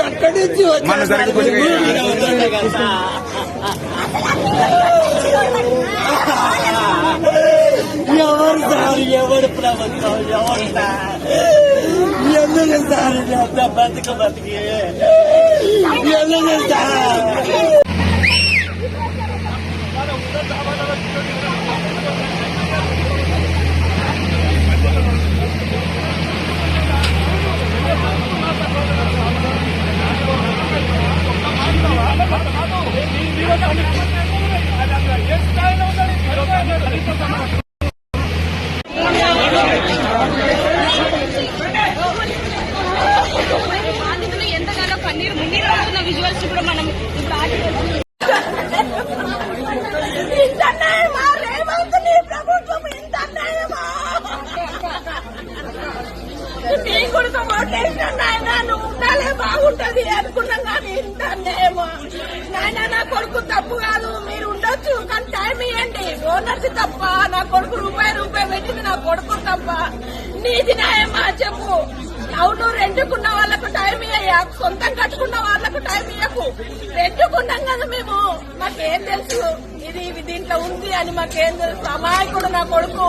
ఎక్కడి నుంచి మన సరిగ్గా కొద్దిగా ఎవరు సార్ ఎవరు ప్రభుత్వం ఎవరు సార్ ఎందుకు సార్ ఎంత బతికి ఎందుకు సార్ ఎంతగానో కన్నీరు మున్నీరు అవుతున్న విజువల్స్ కూడా మనం ఇప్పుడు నాయన నువ్వు ఉండాలే బాగుంటది అనుకున్నాం కానీ ఇంత కొడుకు తప్పు కాదు మీరు ఉండొచ్చు కానీ టైం ఇవ్వండి ఓనర్స్ తప్ప నా కొడుకు రూపాయి రూపాయి పెట్టింది నా కొడుకు తప్ప. నీది న్యాయమా చెప్పు. అవును రెండుకున్న వాళ్ళకు టైం ఇయ్యా సొంతం కట్టుకున్న వాళ్ళకు టైం ఇయ్యకు. రెండుకున్నాం కదా మేము. మాకేం తెలుసు? ఇది ఇది దీంట్లో ఉంది అని మాకేం తెలుసు? అమాయకుడు నా కొడుకు.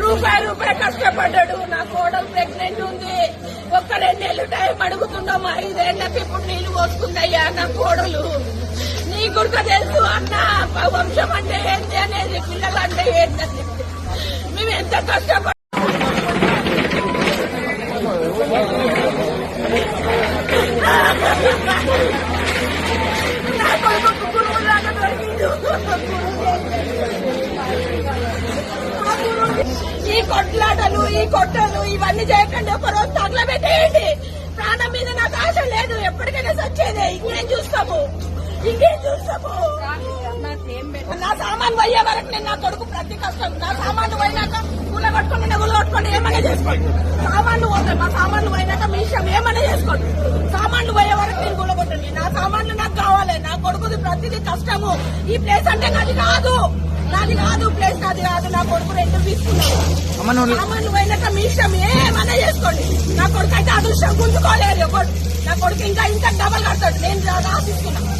రూపాయి రూపాయి కష్టపడ్డాడు. నా కోడలు ప్రెగ్నెంట్ ఉంది. ఒక్క రెండేళ్ళు టైం అడుగుతున్నాం ఐదేళ్ళకు ఇప్పుడు నీళ్ళు పోసుకుందయ్యా నా కోడలు. కొడుకు తెలుసు అన్న వంశం అంటే ఏంటి అనేది పిల్లలు అంటే ఏంటని మేము ఎంత కష్టపడ నా కొడుకు గురువులాగా దొరికిండు. ఈ కొట్లాటలు ఈ కొట్టలు ఇవన్నీ చేయకండి ఒక రోజు తగలబెట్టేయండి. ప్రాణం మీద నాకు ఆశ లేదు. ఇంకేం చూస్తాము నా సామాన్ పోయే వరకు నేను నా కొడుకు ప్రతి కష్టం. నా సామాన్లు పోయినాక కూల కొట్టుకోండి కూల కొట్టుకోండి ఏమైనా చేసుకోండి. సామాన్లు పోతాయి. మా సామాన్లు పోయినాక మీ ఇష్టం ఏమైనా చేసుకోండి. సామాన్లు పోయే వరకు నేను కూల కొట్టండి నా సామాన్లు నాకు కావాలి. నా కొడుకుది ప్రతిదీ కష్టము. ఈ ప్లేస్ అంటే నాది కాదు. నాది కాదు ప్లేస్ నాది కాదు. నా కొడుకు రెండు తీసుకున్నాను సామాన్లు పోయినాక మీ ఇష్టం ఏమైనా చేసుకోండి. నా కొడుకు అయితే అదృష్టం గుంజుకోలేరు ఎవరు నా కొడుకు ఇంకా ఇంకా డబల్ కడతాడు. నేను రాసిస్తున్నా.